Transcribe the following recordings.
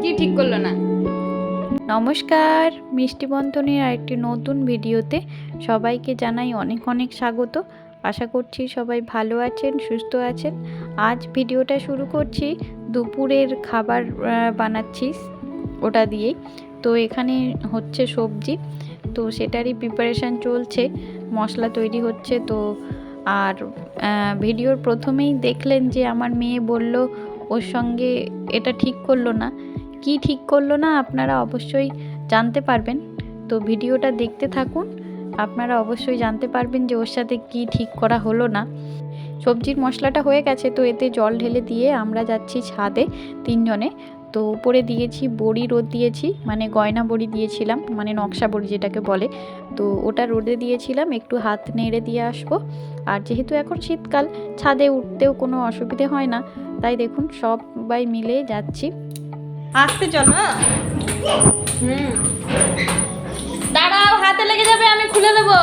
কি ঠিক করল না? নমস্কার, মিষ্টি বন্ধনের আরেকটি নতুন ভিডিওতে সবাইকে জানাই অনেক অনেক স্বাগত। আশা করছি সবাই ভালো আছেন, সুস্থ আছেন। আজ ভিডিওটা শুরু করছি দুপুরের খাবার বানাচ্ছি ওটা দিয়েই তো এখানে হচ্ছে সবজি, তো সেটারই প্রিপারেশান চলছে, মশলা তৈরি হচ্ছে। তো আর ভিডিওর প্রথমেই দেখলেন যে আমার মেয়ে বলল ওর সঙ্গে এটা ঠিক করল না। কি ঠিক করল না আপনারা অবশ্যই জানতে পারবেন। তো ভিডিওটা দেখতে থাকুন। আপনারা অবশ্যই জানতে পারবেন যে ওর সাথে কি ঠিক করা হলো না। সবজির মশলাটা হয়ে গেছে, তো এতে জল ঢেলে দিয়ে আমরা যাচ্ছি ছাদে তিনজনে। তো উপরে দিয়েছি বড়ি, রোদ দিয়েছি মানে গয়না বড়ি দিয়েছিলাম মানে নকশা বড়ি যেটাকে বলে। তো ওটা রোদে দিয়েছিলাম, একটু হাত নেড়ে দিয়ে আসব। আর যেহেতু এখন শীতকাল, ছাদে উঠতেও কোনো অসুবিধে হয় না। তাই দেখুন সবাই মিলে যাচ্ছি। আসতে চলো হুম। দাঁড়াও হাতে লেগে যাবে আমি খুলে দেবো।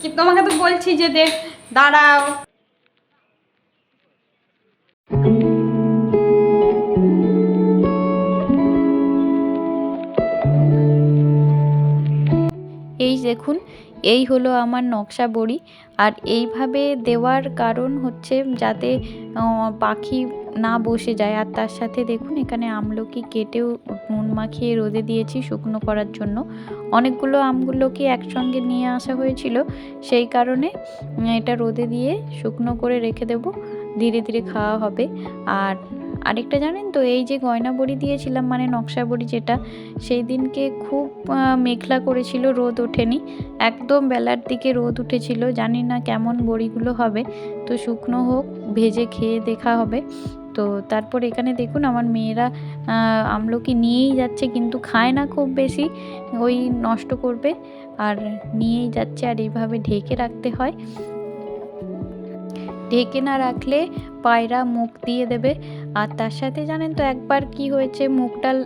কি তোমাকে তো বলছি যে দেখ দাঁড়াও। এই দেখুন এই হলো আমার নকশা বড়ি। আর এইভাবে দেওয়ার কারণ হচ্ছে যাতে পাখি না বসে যায়। আর তার সাথে দেখুন, এখানে আমলকি কেটেও নুন মাখিয়ে রোদে দিয়েছি শুকনো করার জন্য। অনেকগুলো আমগুলোকে একসঙ্গে নিয়ে আসা হয়েছিল। সেই কারণে এটা রোদে দিয়ে শুকনো করে রেখে দেব। ধীরে ধীরে খাওয়া হবে। আর আরেকটা জানেন তো, এই যে গয়না বড়ি দিয়েছিলাম মানে নকশা বড়ি যেটা, সেই দিনকে খুব মেঘলা করেছিল, রোদ ওঠেনি। একদম বেলার দিকে রোদ উঠেছিল, জানি না কেমন বড়িগুলো হবে। তো শুকনো হোক, ভেজে খেয়ে দেখা হবে। তো তারপর এখানে দেখুন, আমার মেয়েরা আমলকি নিয়েই যাচ্ছে, কিন্তু খায় না খুব বেশি, ওই নষ্ট করবে। আর নিয়েই যাচ্ছে, আর এইভাবে ঢেকে রাখতে হয়। ঢেকে না রাখলে পায়রা মুখ দিয়ে দেবে। আর তার সাথে জানেন তো একবার কি হয়েছে, মুগ ডাল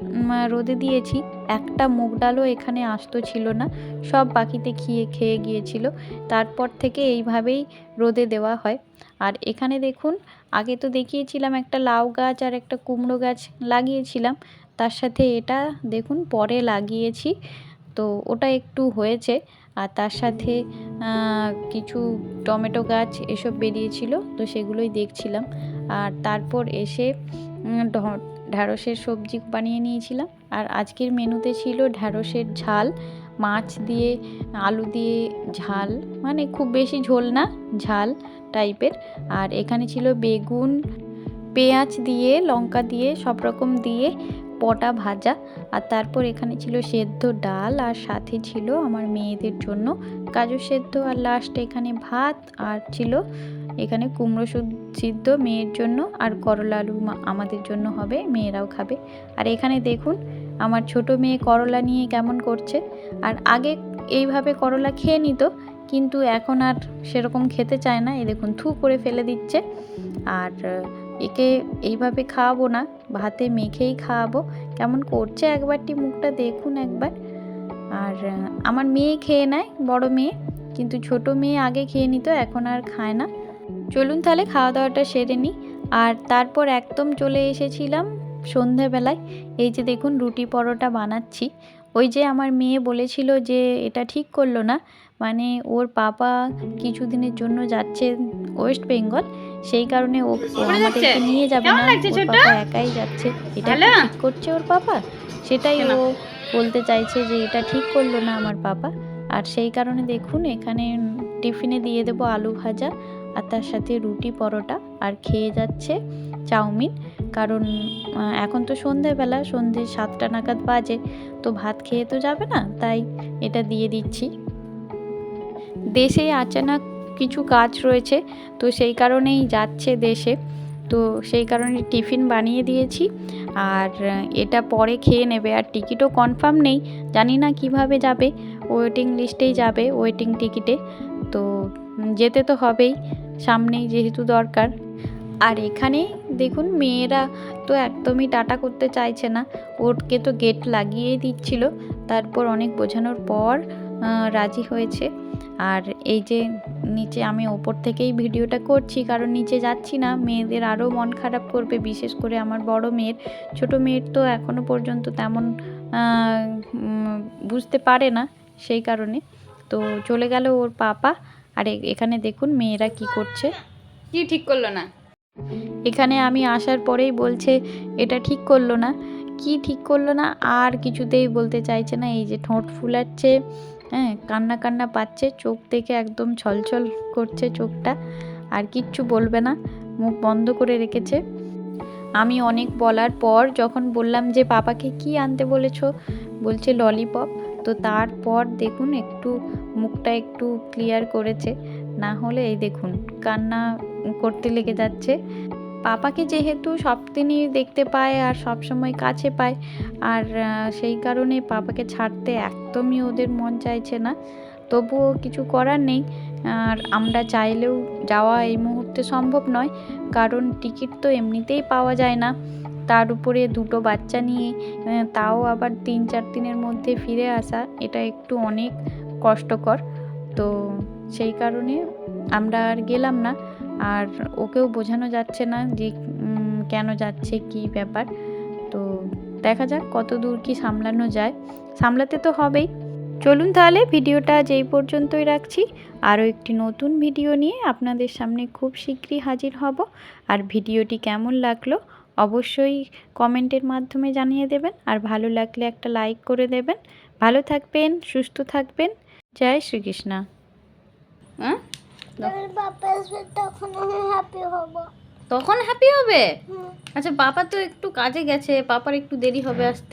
রোদে দিয়েছি, একটা মুগ ডালও এখানে আসতো ছিল না, সব পাখিতে খেয়ে খেয়ে গিয়েছিল। তারপর থেকে এইভাবেই রোদে দেওয়া হয়। আর এখানে দেখুন, আগে তো দেখিয়েছিলাম একটা লাউ গাছ আর একটা কুমড়ো গাছ লাগিয়েছিলাম, তার সাথে এটা দেখুন পরে লাগিয়েছি, তো ওটা একটু হয়েছে। আর তার সাথে কিছু টমেটো গাছ এসব বেরিয়েছিল, তো সেগুলোই দেখছিলাম। আর তারপর এসে ঢ্যাঁড়সের সবজি বানিয়ে নিয়েছিলাম। আর আজকের মেনুতে ছিল ঢ্যাঁড়সের ঝাল, মাছ দিয়ে, আলু দিয়ে ঝাল মানে খুব বেশি ঝোল না, ঝাল টাইপের। আর এখানে ছিল বেগুন, পেঁয়াজ দিয়ে, লঙ্কা দিয়ে, সব রকম দিয়ে পটা ভাজা আর তারপর এখানে ছিল সেদ্ধ ডাল আর সাথে ছিল আমার মেয়েদের জন্য কাজু সেদ্ধ আর লাস্ট এখানে ভাত আর ছিল এখানে কুমড়ো সুদ- সিদ্ধ মেয়ের জন্য আর করলা আলু আমাদের জন্য হবে, মেয়েরাও খাবে। আর এখানে দেখুন আমার ছোট মেয়ে করলা নিয়ে কেমন করছে। আর আগে এইভাবে করলা খেয়ে নিত, কিন্তু এখন আর সেরকম খেতে চায় না। এই দেখুন থু করে ফেলে দিচ্ছে। আর একে এইভাবে খাওয়াবো না। ভাতে মেখেই খাওয়াবো। কেমন করছে একবারটি মুখটা দেখুন একবার। আর আমার মেয়ে খেয়ে নেয়, বড় মেয়ে। কিন্তু ছোট মেয়ে আগে খেয়ে নিত, এখন আর খায় না। চলুন তাহলে খাওয়া দাওয়াটা সেরে নিই। আর তারপর একদম চলে এসেছিলাম সন্ধেবেলায়। এই যে দেখুন রুটি পরোটা বানাচ্ছি। ওই যে আমার মেয়ে বলেছিল যে এটা ঠিক করল না মানে ওর পাপা কিছুদিনের জন্য যাচ্ছে ওয়েস্ট বেঙ্গল সেই কারণে ও আমাদেরকে নিয়ে যাবে না ওর পাপা একাই যাচ্ছে এটা ঠিক করছে ওর পাপা? সেটাই ও বলতে চাইছে যে এটা ঠিক করল না আমার পাপা আর সেই কারণে দেখুন এখানে টিফিনে দিয়ে দেবো আলু ভাজা আর তার সাথে রুটি পরোটা আর খেয়ে যাচ্ছে চাউমিন কারণ এখন তো সন্ধেবেলা, সন্ধে সাতটা নাগাদ বাজে, তো ভাত খেয়ে তো যাবে না, তাই এটা দিয়ে দিচ্ছি। দেশে আচানক কিছু কাজ রয়েছে, তো সেই কারণেই যাচ্ছে দেশে, তো সেই কারণে টিফিন বানিয়ে দিয়েছি, আর এটা পরে খেয়ে নেবে, আর টিকিটও কনফার্ম নেই, জানি না কীভাবে যাবে, ওয়েটিং লিস্টেই যাবে, ওয়েটিং টিকিটে, তো যেতে তো হবেই, সামনেই যেহেতু দরকার। আর এখানে দেখুন, মেয়েরা তো একদমই টাটা করতে চাইছে না। ওরকে তো গেট লাগিয়েই দিচ্ছিল। তারপর অনেক বোঝানোর পর রাজি হয়েছে। আর এই যে নিচে আমি ওপর থেকেই ভিডিওটা করছি, কারণ নিচে যাচ্ছি না। মেয়েদের আরও মন খারাপ করবে, বিশেষ করে আমার বড় মেয়ের। ছোট মেয়ের তো এখনও পর্যন্ত তেমন বুঝতে পারে না সেই কারণে। তো চলে গেল ওর পাপা। আর এখানে দেখুন মেয়েরা কি করছে। কি ঠিক করল না? এখানে আমি আসার পরেই বলছে, এটা ঠিক করল না। কি ঠিক করল না? আর কিছুতেই বলতে চাইছে না। এই যে ঠোঁট ফুলাচ্ছে হ্যাঁ কান্না কান্না পাচ্ছে, চোখ দেখে একদম ছলছল করছে চোখটা, আর কিচ্ছু বলবে না, মুখ বন্ধ করে রেখেছে। আমি অনেক বলার পর যখন বললাম যে, পাপাকে কি আনতে বলেছ? বলছে, ললিপপ। তো তারপর দেখুন একটু মুখটা একটু ক্লিয়ার করেছে, না হলে এই দেখুন, কান্না করতে লেগে যাচ্ছে। পাপাকে যেহেতু সব দিনই দেখতে পায় আর সব সময় কাছে পায়, আর সেই কারণে পাপাকে ছাড়তে একদমই ওদের মন চাইছে না। তবুও কিছু করার নেই, আর আমরা চাইলেও যাওয়া এই মুহূর্তে সম্ভব নয়, কারণ টিকিট তো এমনিতেই পাওয়া যায় না। তার উপরে দুটো বাচ্চা নিয়ে তাও আবার তিন চার দিনের মধ্যে ফিরে আসা, এটা একটু অনেক কষ্টকর। তো সেই কারণে আমরা আর গেলাম না। আর ওকেও বোঝানো যাচ্ছে না যে কেন যাচ্ছে, কি ব্যাপার। তো দেখা যাক কত দূর কি সামলানো যায়। সামলাতে তো হবেই। চলুন তাহলে ভিডিওটা যেই পর্যন্তই রাখছি। আরও একটি নতুন ভিডিও নিয়ে আপনাদের সামনে খুব শীঘ্রই হাজির হব। আর ভিডিওটি কেমন লাগল অবশ্যই কমেন্টের মাধ্যমে জানিয়ে দেবেন। আর ভালো লাগলে একটা লাইক করে দেবেন। ভালো থাকবেন, সুস্থ থাকবেন। জয় শ্রীকৃষ্ণা। হ্যাঁ তখন আমি হ্যাপি হব। তখন হ্যাপি হবে? আচ্ছা পাপা তো একটু কাজে গেছে পাপার একটু দেরি হবে আসতে।